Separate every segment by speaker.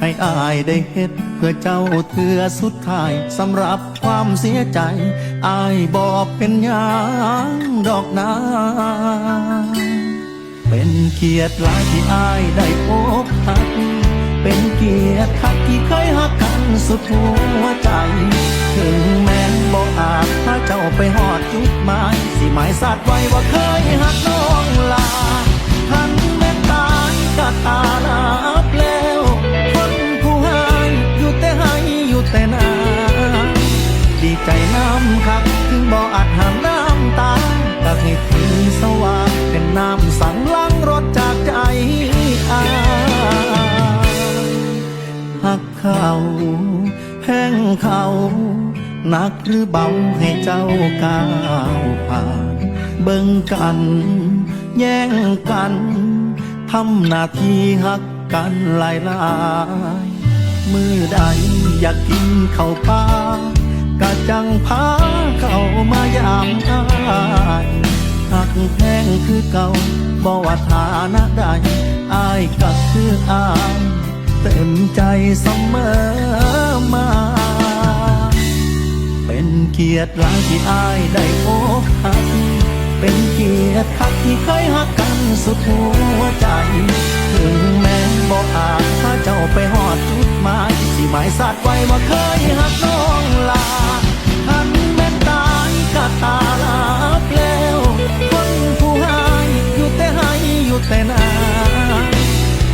Speaker 1: ให้อายได้เฮ็ด เพื่อเจ้าเถือสุดท้ายสำหรับความเสียใจ อายบอกเป็นหยังดอกนาเป็นเกียรติหลายที่อายได้พบหักเป็นเกียรติคักที่เคยหักกันสุดหัวใจ ถึงแม้นบ่อาจพาเจ้าไปหอดจุดหมาย สิหมายสัตว์ไว้ว่าเคยหักน้องลา ทันแม้ตายก็ตาลับ แต่นาดีใจน้ำคักถึงบ่อาจหามน้ำตาก็ให้ถึงสว่างเป็นน้ำสั่งล้างรถจากใจอาหักเขาแห้งเขาหนักหรือเบาให้เจ้าก้าวผ่าน เบิ่งกัน แย่งกันทำหน้าที่หักกันหลายลาย มือใดอยากกินข้าวปลากะจังพาเข้ามายามอายหักแพงคือเก่าบ่ว่าฐานะใดอายก็คืออายเต็มใจเสมอมา เป็นเกียรติหลายที่อายได้พบหักเป็นเกียรติคักที่เคยหักกันสุดหัวใจถึง แม้บ่อาจพาเจ้าไปหอดจุดหมายสิหมายสัตว์ไว้ว่าเคยหักน้องลาทันแม้นตายก็ตาลาบแล้ว คนผู้ให้อยู่แต่ให้อยู่แต่นา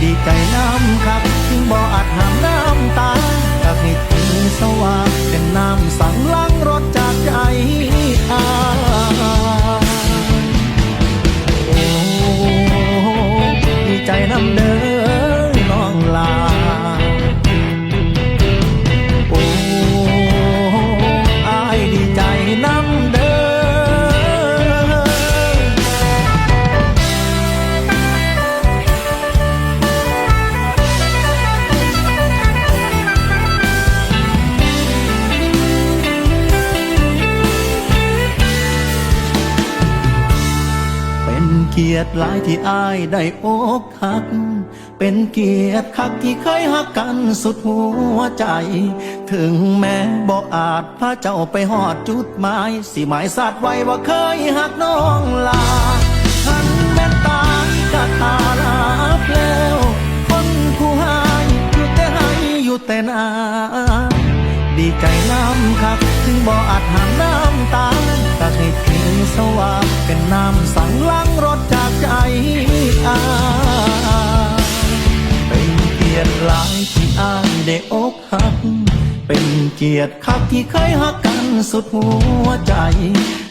Speaker 1: ดีใจน้ำครับถึงบ่อาจหามน้ำตาอยากให้ถึงสว่างเป็นน้ำสั่งล้างรถจากใจอาโอ้ดีใจน้ำเด้อ หลายที่อายได้อกหัก เป็นเกียรติคักที่เคยหักกันสุดหัวใจ ถึงแม้บ่อาจพาเจ้าไปหอดจุดหมาย สิหมายสัตว์ไว้ว่าเคยหักน้องลาทันแม้นตาก็ตาลาบแล้วคนผู้ให้อยู่แต่ให้อยู่แต่นาดีใจน้ำคักถึงบ่อาจห้ามน้ำตาก็ให้ถึงสว่างเป็นน้ำสั่งล้างรถ อายเป็นเกียรติหลายที่อายได้อกหัก เป็นเกียรติคักที่เคยหักกันสุดหัวใจ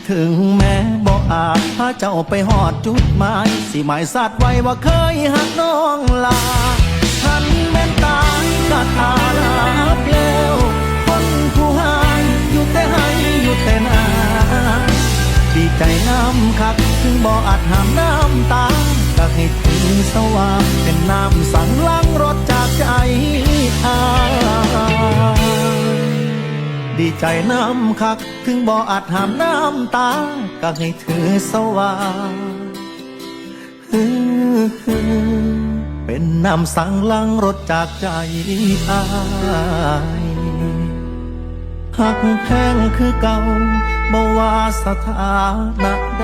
Speaker 1: ถึงแม้บ่อาจพาเจ้าไปหอดจุดหมายสิหมายสัตว์ไว้ว่าเคยหักน้องลาทันแม้นตายก็ตาลาบแล้วคนผู้ให้อยู่แต่ให้อยู่แต่นาดีใจน้ำคักถึงบ่อาจหามน้ำตาากให้ถึงสว่างเป็นน้ำสั่งล้างรถจากใจอาดีใจน้ำคัก ถึงบ่ออาจหามน้ำตา ก็ให้ถือสว่างเป็นน้ำสั่งล้างรถจากใจอายหักแพงคือเก่าบ่ว่าสถานะใด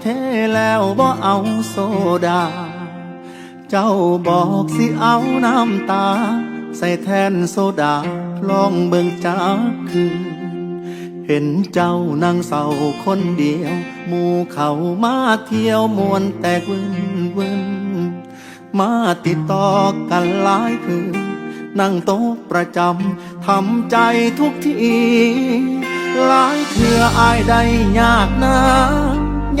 Speaker 2: เท
Speaker 1: แล้วบ่เอาโซดา เจ้าบอกสิเอาน้ำตา ใส่แทนโซดาลองเบิ่งจากคืน เห็นเจ้านั่งเศร้าคนเดียว หมู่เขามาเที่ยวมวนแตกวินวินมาติดต่อกันหลายคืน นั่งโต๊ะประจำทำใจทุกทีหลายเถื่ออายได้ยากนะ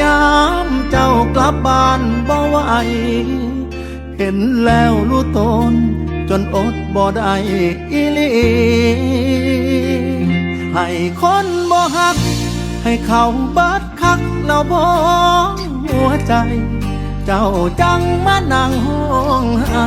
Speaker 1: ยามเจ้ากลับบ้านบ่ไหวเห็นแล้วรู้ตน จนอดบ่ได้อีลีให้คนบ่ฮัก ให้เขาเบิดคักแล้วบ่หัวใจ เจ้าจังมานั่งห้องไห้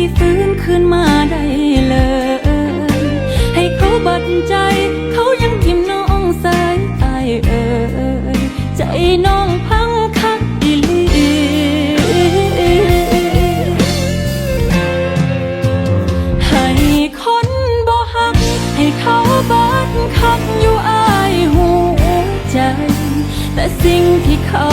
Speaker 2: ให้ฟื้นขึ้นมาได้เลย ให้เขาบัดใจ เขายังทิมน้องสายตายเอ่ยใจน้องพังคักอีลีให้คนบ่หัก ให้เขาบัดคักอยู่อายหัวใจ แต่สิ่งที่เขา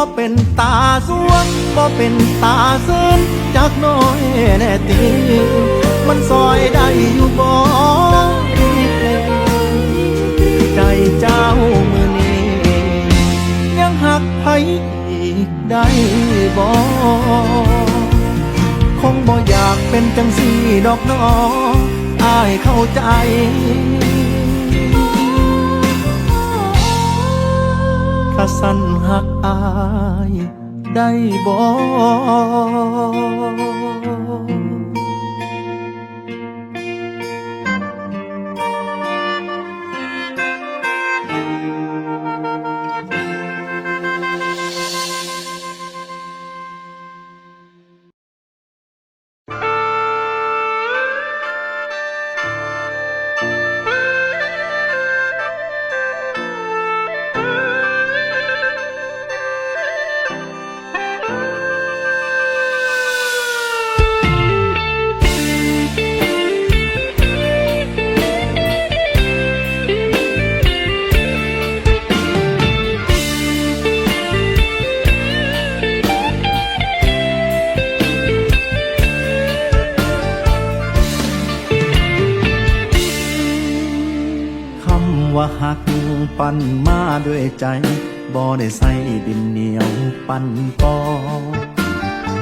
Speaker 1: บ่เป็นตาสวงบ่เป็นตาซึมจักน้อยแน่ตีมันซอยได้อยู่บ่ใจเจ้ามือนี้ยังหักไผอีกได้บ่คงบ่อยากเป็นจังสีดอกน้ออายเข้าใจ ข้าสั้นหักอายได้บ่ มาด้วยใจ บ่ได้ใส่ดินเหนียวปั่นปอ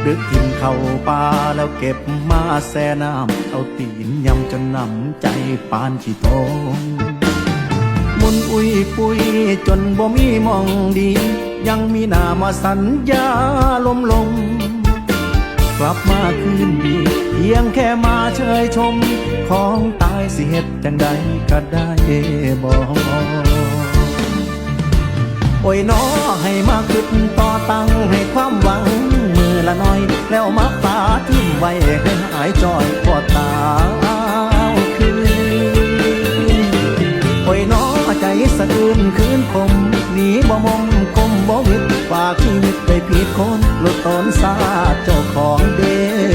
Speaker 1: ดึกกินเข้าป่าแล้วเก็บมาแซ่น้ำเอาตีนยำจนนำใจปานขี้ทงมุนอุ้ยปุยจนบ่มีมองดี ยังมีหน้ามาสัญญาลมลง กลับมาคืนดีเพียงแค่มาเชยชม ของตายสิเหตุจังใดก็ได้บอก โอ้ยน้อให้มาขึ้นต่อตั้งให้ความหวัง มือละน้อย แล้วมาปาทิ้มไว้ให้หายจอยปอดตาวคืนโอ้ยน้อใจสะอื้นคืนคมหนีบ่มมกลมบ่วิดฝากชีวิตไปผิดคนหลุดตนซาเจ้าของเด้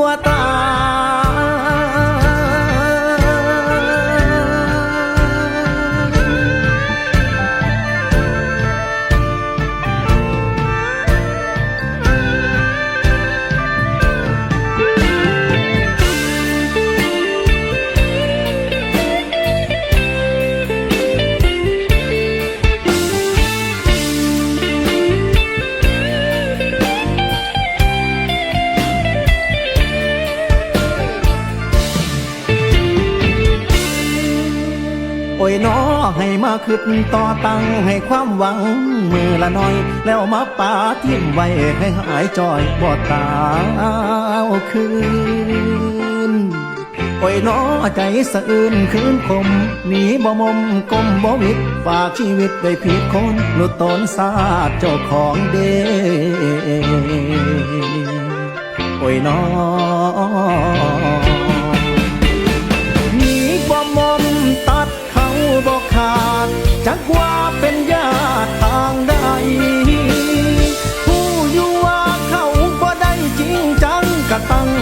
Speaker 1: วตา โอ้ยน้อให้มาขึ้นต่อตั้งให้ความหวัง มือละน้อย แล้วมาปาทิ้มไว้ให้หายจอยบอดตาคืนโอ้ยน้อใจสะอื้นคืนคมหนีบ่มมกลมบ่วิดฝากชีวิตไว้ผิดคนหลุดตนซาดเจ้าของเด้โอ้ยน้อ ว่าเป็นญาติทางใด ผู้อยู่ว่าเขาบ่ได้จริงจังก็ตั้งหน้าตั้ง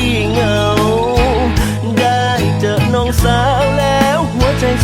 Speaker 3: ้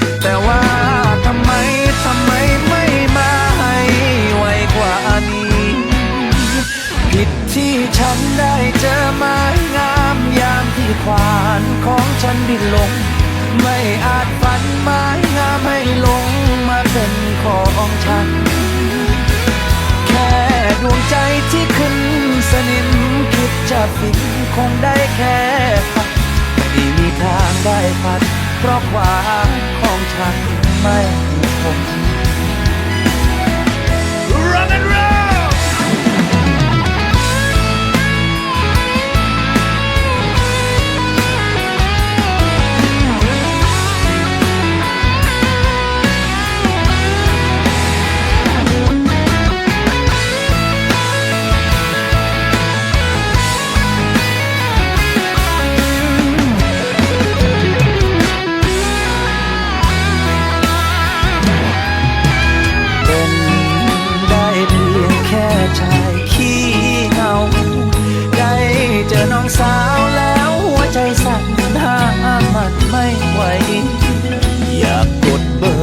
Speaker 4: ว่าทำไมทำไมไม่มาให้ไวกว่านี้ ผิดที่ฉันได้เจอไม้งามยามที่ควานของฉันบินลง ไม่อาจฝันไม้งามให้ลงมาเป็นของฉัน แค่ดวงใจที่ขึ้นสนิมคิดจะฟินคงได้แค่ฝันไม่มีทางได้พัดเพราะความขอ ฉันไม่คง Rock and roll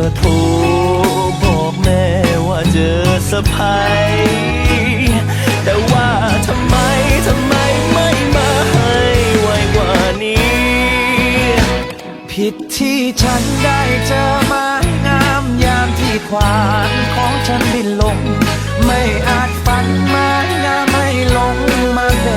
Speaker 3: ร์โทรบอกแม่ว่าเจอสะพายแต่ว่าทำไมทำไมไม่มาให้ไวกว่านี้
Speaker 4: ผิดที่ฉันได้เจอไม้งามยามที่ควานของฉันบินลง ไม่อาจฝันไม้งามไม่ลงมาเป็